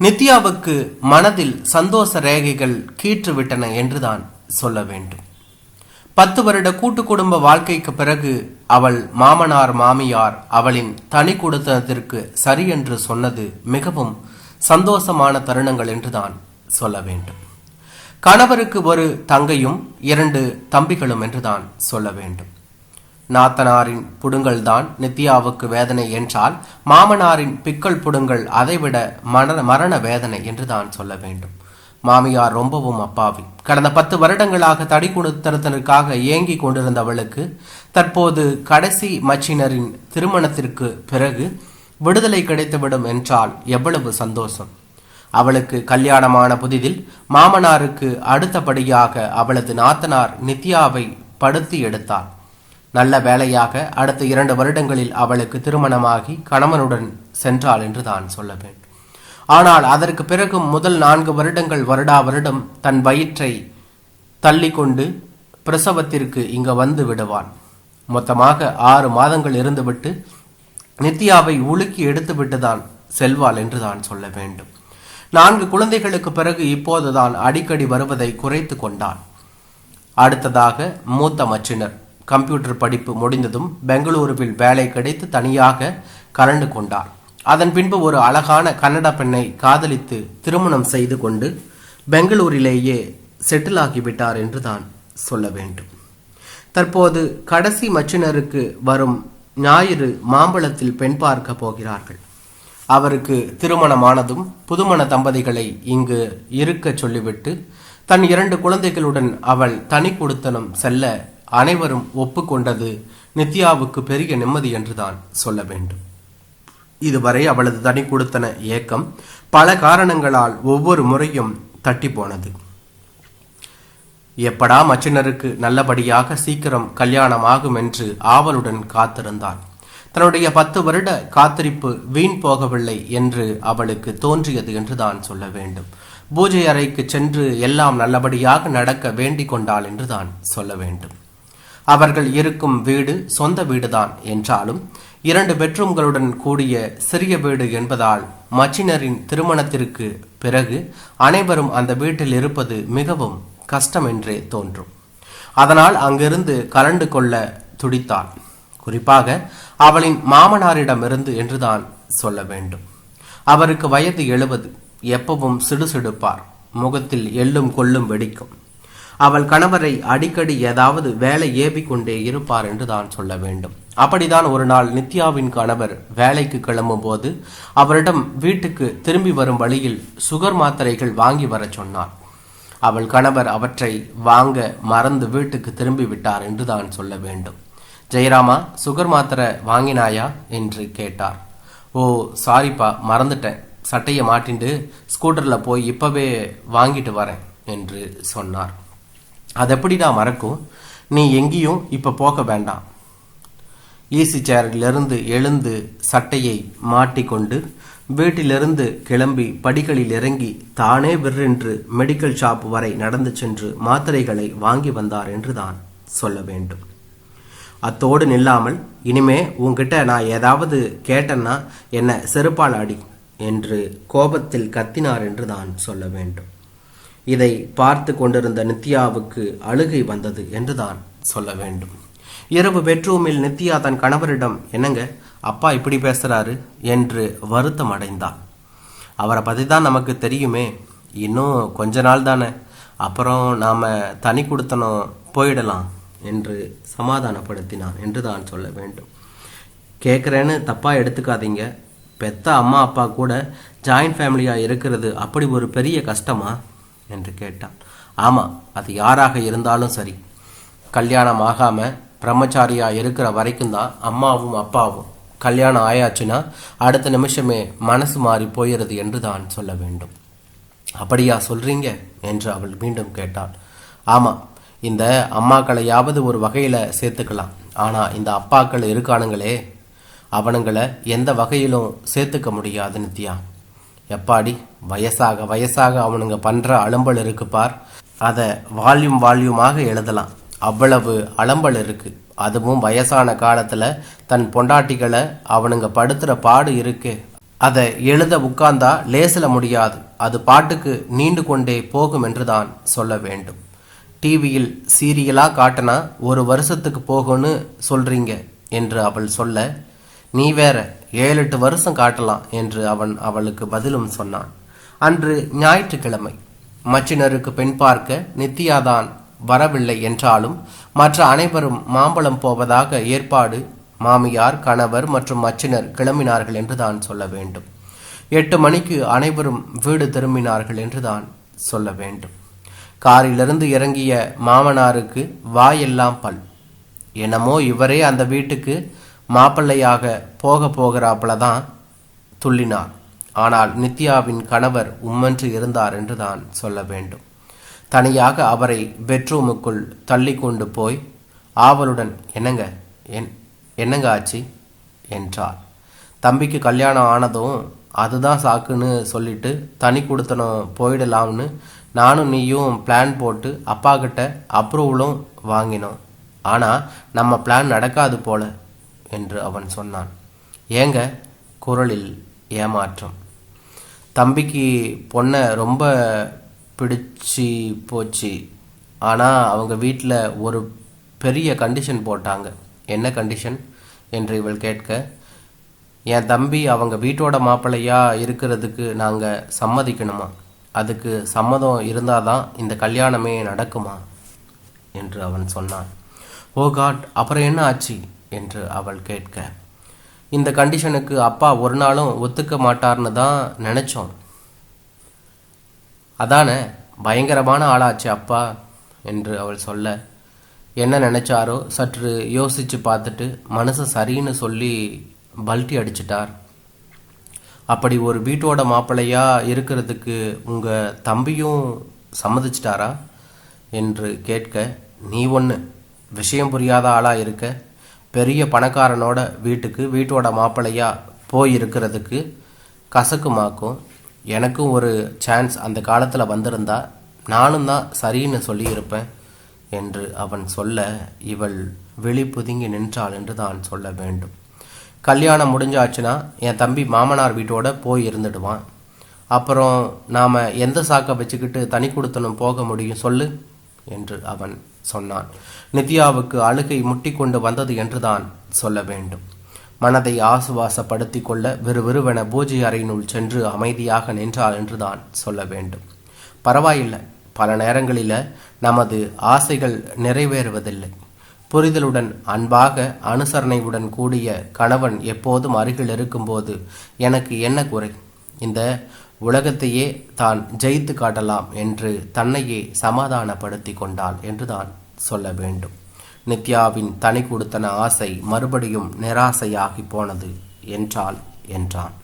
நித்யாவுக்கு மனதில் சந்தோஷ ரேகைகள் கீற்றுவிட்டன என்றுதான் சொல்ல வேண்டும். பத்து வருட கூட்டு குடும்ப வாழ்க்கைக்கு பிறகு அவள் மாமனார் மாமியார் அவளின் தனி குடுத்தனத்திற்கு சரி என்று சொன்னது மிகவும் சந்தோஷமான தருணங்கள் என்றுதான் சொல்ல வேண்டும். கணவருக்கு ஒரு தங்கையும் இரண்டு தம்பிகளும் என்றுதான் சொல்ல வேண்டும். நாத்தனாரின் புடுங்கள்தான் நித்யாவுக்கு வேதனை என்றால் மாமனாரின் பிக்கல் புடுங்கள் அதைவிட மரண மரண வேதனை என்றுதான் சொல்ல வேண்டும். மாமியார் ரொம்பவும் அப்பாவி. கடந்த பத்து வருடங்களாக தடி கொடுத்தனத்திற்காக ஏங்கி கொண்டிருந்த அவளுக்கு தற்போது கடைசி மச்சினரின் திருமணத்திற்கு பிறகு விடுதலை கிடைத்துவிடும் என்றால் எவ்வளவு சந்தோஷம். அவளுக்கு கல்யாணமான புதிதில் மாமனாருக்கு அடுத்தபடியாக அவளது நாத்தனார் நித்யாவை படுத்தி எடுத்தாள் நல்ல வேலையாக அடுத்த இரண்டு வருடங்களில் அவளுக்கு திருமணமாகி கணவனுடன் சென்றாள் என்று தான் சொல்ல வேண்டும். ஆனால் அதற்கு பிறகும் முதல் நான்கு வருடங்கள் வருடா வருடம் தன் வயிற்றை தள்ளி கொண்டு பிரசவத்திற்கு இங்கு வந்து விடுவான். மொத்தமாக ஆறு மாதங்கள் இருந்துவிட்டு நித்யாவை உலுக்கி எடுத்துவிட்டு தான் செல்வாள் என்று தான் சொல்ல வேண்டும். நான்கு குழந்தைகளுக்கு பிறகு இப்போதுதான் அடிக்கடி வருவதை குறைத்து கொண்டான். அடுத்ததாக மூத்த மச்சினர். கம்ப்யூட்டர் படிப்பு முடிந்ததும் பெங்களூருவில் வேலை கிடைத்து தனியாக கலந்து கொண்டார். அதன் பின்பு ஒரு அழகான கன்னட பெண்ணை காதலித்து திருமணம் செய்து கொண்டு பெங்களூரிலேயே செட்டில் ஆகிவிட்டார் என்று தான் சொல்ல வேண்டும். தற்போது கடைசி மச்சினருக்கு வரும் ஞாயிறு மாம்பழத்தில் பெண் பார்க்க போகிறார்கள். அவருக்கு திருமணமானதும் புதுமண தம்பதிகளை இங்கு இருக்கச் சொல்லிவிட்டு தன் இரண்டு குழந்தைகளுடன் அவள் தனி கொடுத்தனம் செல்ல அனைவரும் ஒப்புக்கொண்டது நித்யாவுக்கு பெரிய நிம்மதி என்றுதான் சொல்ல வேண்டும். இதுவரை அவளது தனி கொடுத்தன ஏக்கம் பல காரணங்களால் ஒவ்வொரு முறையும் தட்டி போனது. எப்படா மச்சினருக்கு நல்லபடியாக சீக்கிரம் கல்யாணம் ஆகும் என்று ஆவலுடன் காத்திருந்தாள் தன்னுடைய பத்து வருட காத்திருப்பு வீண் போகவில்லை என்று அவளுக்கு தோன்றியது என்றுதான் சொல்ல வேண்டும். பூஜை அறைக்கு சென்று எல்லாம் நல்லபடியாக நடக்க வேண்டிக் கொண்டாள் என்றுதான் சொல்ல வேண்டும். அவர்கள் இருக்கும் வீடு சொந்த வீடுதான் என்றாலும் இரண்டு பெட்ரூம்களுடன் கூடிய சிறிய வீடு என்பதால் மச்சினரின் திருமணத்திற்கு பிறகு அனைவரும் அந்த வீட்டில் இருப்பது மிகவும் கஷ்டம் என்றே தோன்றும். அதனால் அங்கிருந்து கலண்டு கொள்ள துடித்தாள் குறிப்பாக அவளின் மாமனாரிடமிருந்து என்றுதான் சொல்ல வேண்டும். அவருக்கு வயது எழுபது. எப்பவும் சிடுசிடுப்பார். முகத்தில் எள்ளும் கொள்ளும் வெடிக்கும். அவள் கணவரை அடிக்கடி ஏதாவது வேலை ஏவி கொண்டே இருப்பார் என்று தான் சொல்ல வேண்டும். அப்படிதான் ஒரு நாள் நித்யாவின் கணவர் வேலைக்கு கிளம்பும் போது அவரிடம் வீட்டுக்கு திரும்பி வரும் வழியில் சுகர் மாத்திரைகள் வாங்கி வரச் சொன்னார். அவள் கணவர் அவற்றை வாங்க மறந்து வீட்டுக்கு திரும்பி விட்டார் என்று தான் சொல்ல வேண்டும். ஜெயராமா சுகர் மாத்திரை வாங்கினாயா? என்று கேட்டார். ஓ சாரிப்பா மறந்துட்டேன். சட்டையை மாட்டிண்டு ஸ்கூட்டரில் போய் இப்பவே வாங்கிட்டு வரேன் என்று சொன்னார். அது எப்படிடா மறக்கும்? நீ எங்கேயும் இப்போ போக வேண்டாம். ஈசி சேரிலிருந்து எழுந்து சட்டையை மாட்டிக்கொண்டு வீட்டிலிருந்து கிளம்பி படிகளில் இறங்கி தானே விற்றென்று மெடிக்கல் ஷாப் வரை நடந்து சென்று மாத்திரைகளை வாங்கி வந்தார் என்று தான் சொல்ல வேண்டும். அத்தோடு நில்லாமல் இனிமே உங்ககிட்ட நான் ஏதாவது கேட்டேன்னா என்னை செருப்பால் அடி என்று கோபத்தில் கத்தினார் என்று தான் சொல்ல வேண்டும். இதை பார்த்து கொண்டிருந்த நித்யாவுக்கு அழுகை வந்தது என்றுதான் சொல்ல வேண்டும். இரவு பெட்ரூமில் நித்யா தன் கணவரிடம் என்னங்க அப்பா இப்படி பேசுறாரு? என்று வருத்தம் அடைந்தாள் அவரை பற்றி தான் நமக்கு தெரியுமே. இன்னும் கொஞ்ச நாள் தானே. அப்புறம் நாம் தனி கொடுத்தனும் போயிடலாம் என்று சமாதானப்படுத்தினான் என்று தான் சொல்ல வேண்டும். கேட்குறேன்னு தப்பாக எடுத்துக்காதீங்க. பெத்த அம்மா அப்பா கூட ஜாயிண்ட் ஃபேமிலியாக இருக்கிறது அப்படி ஒரு பெரிய கஷ்டமா? என்று கேட்டான். ஆமாம் அது யாராக இருந்தாலும் சரி. கல்யாணம் ஆகாமல் பிரம்மச்சாரியாக இருக்கிற வரைக்கும் தான் அம்மாவும் அப்பாவும் கல்யாணம் ஆயாச்சுன்னா அடுத்த நிமிஷமே மனசு மாறி போயிடுது என்று தான் சொல்ல வேண்டும். அப்படியா சொல்கிறீங்க என்று அவள் மீண்டும் கேட்டாள். ஆமாம் இந்த அம்மாக்களையாவது ஒரு வகையில் சேர்த்துக்கலாம். ஆனால் இந்த அப்பாக்கள் இருக்கானுங்களே அவனுங்களை எந்த வகையிலும் சேர்த்துக்க முடியாது நித்யா. எப்பாடி? வயசாக வயசாக அவனுங்க பண்ற அலம்பல் இருக்கு பார். அதை வால்யூம் வால்யூமாக எழுதலாம். அவ்வளவு அலம்பல் இருக்கு. அதுவும் வயசான காலத்துல தன் பொண்டாட்டிகளை அவனுங்க படுத்துற பாடு இருக்கு. அதை எழுத உட்கார்ந்தா லேசில் முடியாது. அது பாட்டுக்கு நீண்டு கொண்டே போகும் என்று தான் சொல்ல வேண்டும். டிவியில் சீரியலாக காட்டினா ஒரு வருஷத்துக்கு போகும்னு சொல்றீங்க என்று அவள் சொல்ல நீ வேற ஏழு எட்டு வருஷம் காட்டலாம் என்று அவன் அவளுக்கு பதிலும் சொன்னான். அன்று ஞாயிற்றுக்கிழமை மச்சினருக்கு பெண் பார்க்க நித்யாதான் வரவில்லை என்றாலும் மற்ற அனைவரும் மாம்பழம் போவதாக ஏற்பாடு மாமியார் கணவர் மற்றும் மச்சினர் கிளம்பினார்கள் என்று தான் சொல்ல வேண்டும். எட்டு மணிக்கு அனைவரும் வீடு திரும்பினார்கள் என்று தான் சொல்ல வேண்டும். காரிலிருந்து இறங்கிய மாமனாருக்கு வாயெல்லாம் பல். என்னமோ இவரே அந்த வீட்டுக்கு மாப்பிள்ளையாக போக போகிறாப்புல தான் துள்ளினார். ஆனால் நித்யாவின் கணவர் உம்மன்று இருந்தார் என்று தான் சொல்ல வேண்டும். தனியாக அவரை பெட்ரூமுக்குள் தள்ளி கொண்டு போய் ஆவலுடன் என்னங்க? என் என்னங்க ஆச்சு? என்றார். தம்பிக்கு கல்யாணம் ஆனதும் அதுதான் சாக்குன்னு சொல்லிட்டு தனி கொடுத்தனும் போயிடலாம்னு நானும் நீயும் பிளான் போட்டு அப்பா கிட்ட அப்ரூவலும் வாங்கினோம். ஆனால் நம்ம பிளான் நடக்காது போல. என்று அவன் சொன்னான். ஏங்க குரலில் ஏமாற்றம். தம்பிக்கு பொண்ணை ரொம்ப பிடிச்சி போச்சு. ஆனால் அவங்க வீட்டில் ஒரு பெரிய கண்டிஷன் போட்டாங்க. என்ன கண்டிஷன் என்று இவள் கேட்க என் தம்பி அவங்க வீட்டோட மாப்பிள்ளையாக இருக்கிறதுக்கு நாங்கள் சம்மதிக்கணுமா? அதுக்கு சம்மதம் இருந்தால் தான் இந்த கல்யாணமே நடக்குமா? என்று அவன் சொன்னான். ஓ காட் அப்புறம் என்ன ஆச்சு? என்று அவள் கேட்க. இந்த கண்டிஷனுக்கு அப்பா ஒரு நாளும் ஒத்துக்க மாட்டார்னு தான் நினச்சோம். அதானே பயங்கரமான ஆளாச்சு அப்பா என்று அவள் சொல்ல. என்ன நினைச்சாரோ சற்று யோசிச்சு பார்த்துட்டு மனசு சரின்னு சொல்லி பல்ட்டி அடிச்சிட்டார். அப்படி ஒரு வீட்டோட மாப்பிள்ளையா இருக்கிறதுக்கு உங்க தம்பியும் சம்மதிச்சிட்டாரா? என்று கேட்க நீ ஒன்று விஷயம் புரியாத ஆளாக இருக்க? பெரிய பணக்காரனோட வீட்டுக்கு வீட்டோட மாப்பிள்ளையாக போய் இருக்கிறதுக்கு கசக்குமாக்கும் எனக்கும் ஒரு சான்ஸ் அந்த காலத்தில் வந்திருந்தா நானும் தான் சரின்னு சொல்லியிருப்பேன் என்று அவன் சொல்ல இவள் வெளி புதுங்கி நின்றாள் என்று தான் சொல்ல வேண்டும். கல்யாணம் முடிஞ்சாச்சுன்னா என் தம்பி மாமனார் வீட்டோட போய் இருந்துடுவான். அப்புறம் நாம் எந்த சாக்கை வச்சுக்கிட்டு தனி கொடுத்தனும் போக முடியும் சொல்லு? என்று அவன் சொன்னான். நித்யாவுக்கு அழுகை முட்டி கொண்டு வந்தது என்று தான் சொல்ல வேண்டும். மனதை ஆசுவாசப்படுத்தி கொள்ள விறுவிறுவென பூஜை அறையினுள் சென்று அமைதியாக நின்றாள் என்று தான் சொல்ல வேண்டும். பரவாயில்லை பல நேரங்களில் நமது ஆசைகள் நிறைவேறுவதில்லை. புரிதலுடன் அன்பாக அனுசரணையுடன் கூடிய கணவன் எப்போதும் அருகில் இருக்கும்போது எனக்கு என்ன குறை? இந்த உலகத்தையே தான் ஜெயித்து காட்டலாம் என்று தன்னையே சமாதானப்படுத்தி கொண்டாள் என்றுதான் சொல்ல வேண்டும். நித்யாவின் தனி கொடுத்தன ஆசை மறுபடியும் நிராசையாகி போனது என்றால் என்றான்.